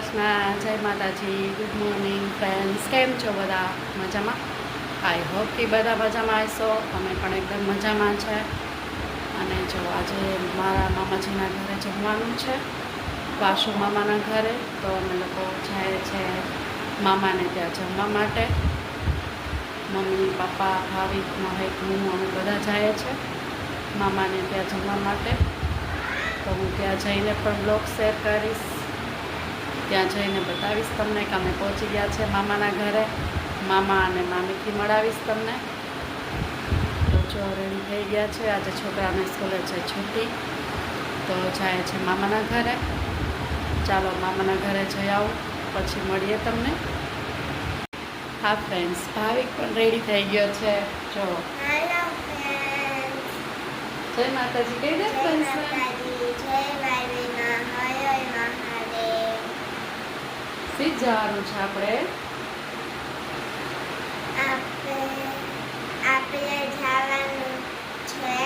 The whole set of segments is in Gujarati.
કૃષ્ણ જય માતાજી ગુડ મોર્નિંગ ફ્રેન્ડ્સ કેમ છો બધા? મજામાં? આઈ હોપ કે બધા મજામાં આવશો અમે પણ એકદમ મજામાં છે. અને જો આજે મારા મામાજીના ઘરે જમવાનું છે, વાસુ મામાના ઘરે, તો અમે લોકો જાય છે મામાને ત્યાં જમવા માટે. મમ્મી, પપ્પા ભાવિક મહેક હું અમે બધા જઈએ છે મામાને ત્યાં જમવા માટે. તો હું ત્યાં જઈને પણ બ્લોગ શેર કરીશ. ત્યાં જઈને બતાવીશ તમને કે અમે પહોંચી ગયા છે મામાના ઘરે. મામા અને મામીથી મળાવીશ તમને. તો જો રેડી થઈ ગયા છે. આજે છોકરાને સ્કૂલે છે છૂટી તો જાય છે મામાના ઘરે. ચાલો મામાના ઘરે જઈ આવું. પછી મળીએ તમને. હા ફ્રેન્ડ્સ ભાવિક પણ રેડી થઈ ગયો છે. જો. જય માતાજી. કહી દે જય શી જવાનું છે આપણે? આપણે જવાનું છે.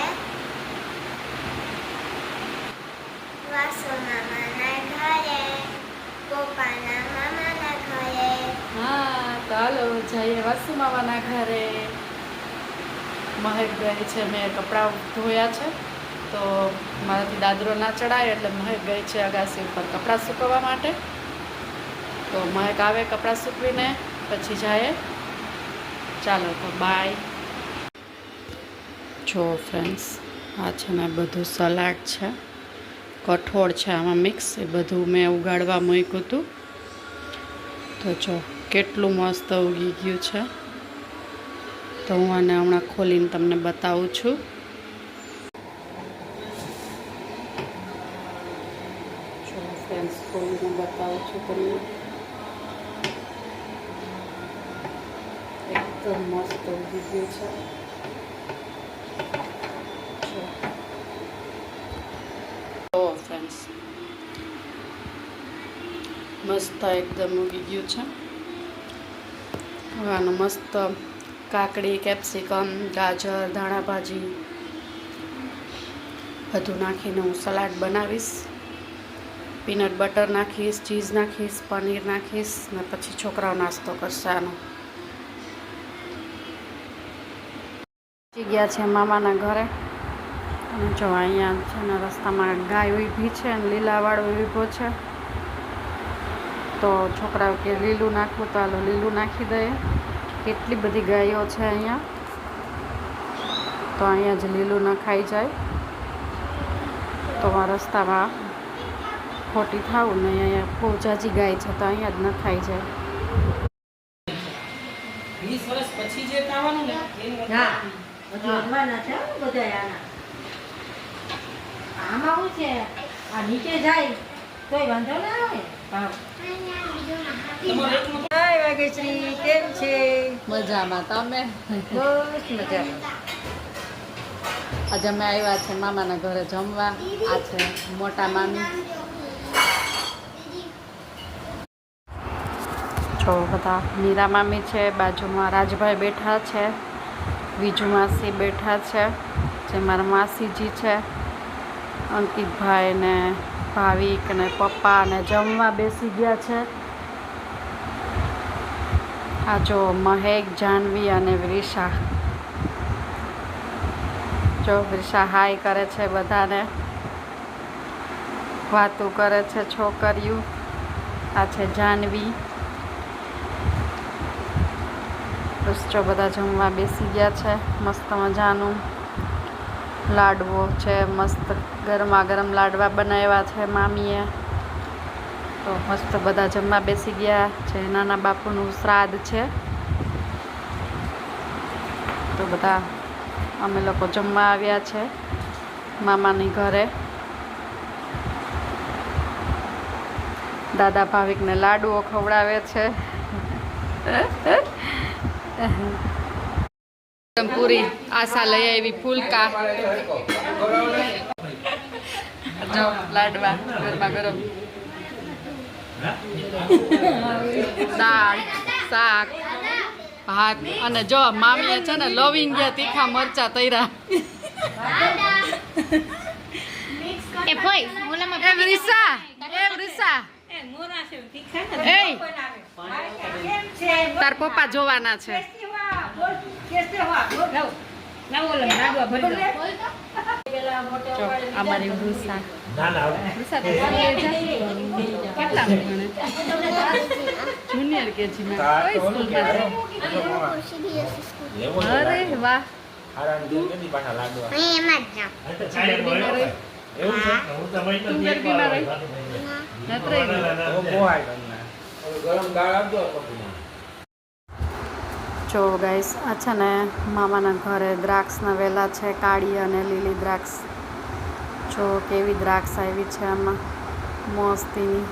વાસુ મામાના ઘરે પપ્પાના મામાના ઘરે. હા ચાલો જઈએ વાસુ મામાના ઘરે. મહેક ગઈ છે મેં કપડાં ધોયા છે તો મારાથી દાદરો ના ચડાય એટલે મહેક ગઈ છે અગાસી ઉપર કપડાં સૂકવવા માટે. તો મહેક આવે કપડાં સૂકવીને, પછી જાય. ચાલો તો બાય જો ફ્રેન્ડ્સ આ છે ને બધું સલાડ છે. કઠોળ છે આમાં મિક્સ એ બધું મેં ઉગાડવા મૂક્યું હતું. તો જો, કેટલું મસ્ત ઉગી ગયું છે. તો હું આને હમણાં ખોલીને તમને બતાવું છું. ફ્રેન્ડ્સ ખોલીને બતાવું છું તમને. એકદમ મસ્ત ઉગી ગયું છે. જો ફ્રેન્ડ્સ મસ્ત એકદમ ઉગી ગયું છે. હવે મસ્ત કાકડી, કેપ્સિકમ, ગાજર, ધાણાભાજી બધું નાખીને હું સલાડ બનાવીશ. પીનટ બટર નાખીશ ચીઝ નાખીશ, પનીર નાખીશ, ને પછી છોકરાઓ નાસ્તો કરશે આનો. પહોંચી ગયા છે મામાના ઘરે. અને જો અહીંયા છે ને રસ્તામાં ગાય ઊભી છે અને લીલાવાળો ઊભો છે. તો છોકરાઓ કે લીલું નાખવું તો હાલો લીલું નાખી દઈએ. કેટલી બધી ગાયો છે અહીંયા. તો અહીંયા જ લીલું નખાઈ જાય. તો આ રસ્તામાં ખોટી થાવું ને અહીંયા બહુ જાજી ગાય છે તો અહીંયા જ ન ખાઈ જાય. વીસ વર્ષ પછી જે આવવાનું ને એનું હા બધું અજવાના છે હો આના. આમાં શું છે? આ નીચે જાય તોય વાંધો ના આવે. હા. હાય વાઘેશ્રી કેમ છે? મજામાં તમે? બસ મજામાં આજે અમે આવ્યા છે મામાના ઘરે જમવા. આ છે મોટા મામી. જો બધા મીરા મામી છે બાજુમાં રાજભાઈ બેઠા છે. બીજુ માસી બેઠા છે, જે મારા માસીજી છે, અંકિતભાઈ ને ભાવિક ને પપ્પા ને જમવા બેસી ગયા છે. આ જો મહેક જાહ્નવી અને વ્રિષા જો વ્રિષા હાય કરે છે બધાને. વાતું કરે છે છોકરીઓ. આ છે જાહ્નવી બસ જો બધા જમવા બેસી ગયા છે, મસ્ત મજાનું. લાડવો છે, મસ્ત ગરમા ગરમ લાડવા બનાવ્યા છે મામીએ. તો મસ્ત બધા જમવા બેસી ગયા છે, નાના બાપુનું શ્રાદ્ધ છે. તો બધા અમે લોકો જમવા આવ્યા છે, મામાની ઘરે. દાદા ભાવિકને લાડુઓ ખવડાવે છે. પૂરી આશા લઈ આવી ફૂલકા. જો લાડવા ગરમા ગરમ. દાળ શાક ભાત અને જો મામીએ છે ને લવિંગ ગયા તીખા મરચા તૈરા એ ભાઈ ઓલામાં રીસા એમ રીસા મોરા છે. તીખા ને એય! કેમ છે. તાર પપ્પા જોવાના છે. અમારી ભણે જુનિયર અરે વાહ. એમાં જ. એવું છે હું તો જો ગાઈસ આ છે ને મામાના ઘરે દ્રાક્ષના વેલા છે, કાળી અને લીલી દ્રાક્ષ. જો કેવી દ્રાક્ષ આવી છે આમાં. મસ્તીની,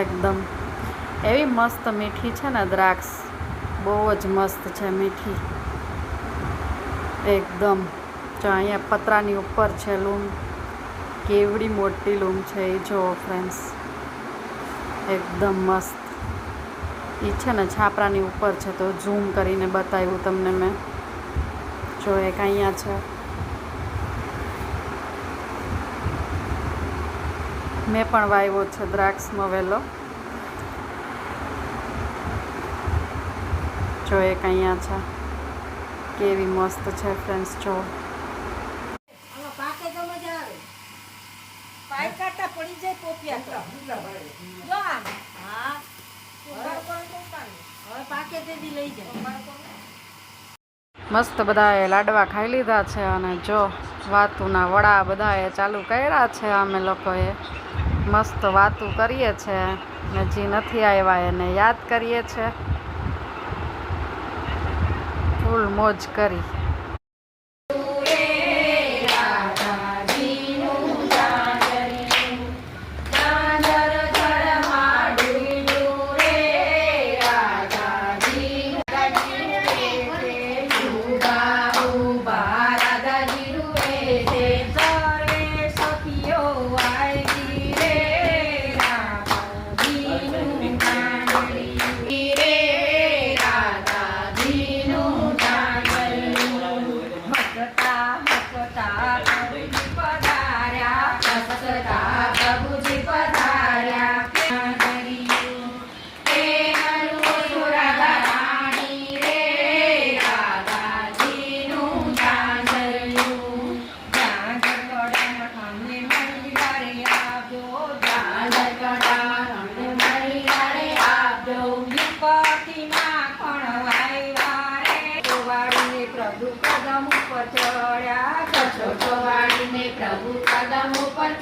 એકદમ. એવી મસ્ત મીઠી છે ને દ્રાક્ષ. બહુ જ મસ્ત છે મીઠી. એકદમ. જો અહીંયા પતરાની ઉપર છે લૂમ. કેવડી મોટી લૂમ છે એ જુઓ ફ્રેન્ડ્સ એકદમ મસ્ત. એ છે ને છાપરાની ઉપર છે તો ઝૂમ કરીને બતાવ્યું તમને મેં. જો એક અહીંયા છે. મેં પણ વાવ્યો છે દ્રાક્ષમાં વેલો. જો એક અહીંયા છે. કેવી મસ્ત છે ફ્રેન્ડ્સ જો આમાં પાકે તો મજા આવે પાઈ કાઢતા પડી જાય પોપિયા તો. જો આમ. હા. હવે પાકે તેથી લઈ જાય. મસ્ત બધાએ લાડવા ખાઈ લીધા છે અને જો વાતુના વડા બધાએ ચાલુ કર્યા છે અમે લોકોએ. મસ્ત વાતું કરીએ છે. ને જે નથી આવ્યા એને યાદ કરીએ છે. ફૂલ મોજ કરી. પ્રભુ કદમ ઉપર ચડ્યા. વાળીને પ્રભુ કદમ ઉપર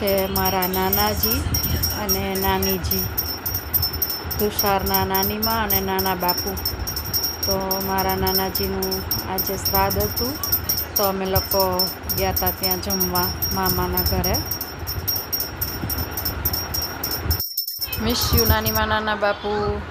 છે મારા નાનાજી અને નાનીજી. તુષારના નાનીમાં અને નાના બાપુ. તો મારા નાનાજીનું આજે શ્રાદ્ધ હતું. તો અમે લોકો ગયા હતા ત્યાં જમવા મામાના ઘરે. મિસ યુ નાનીમાં, નાના બાપુ.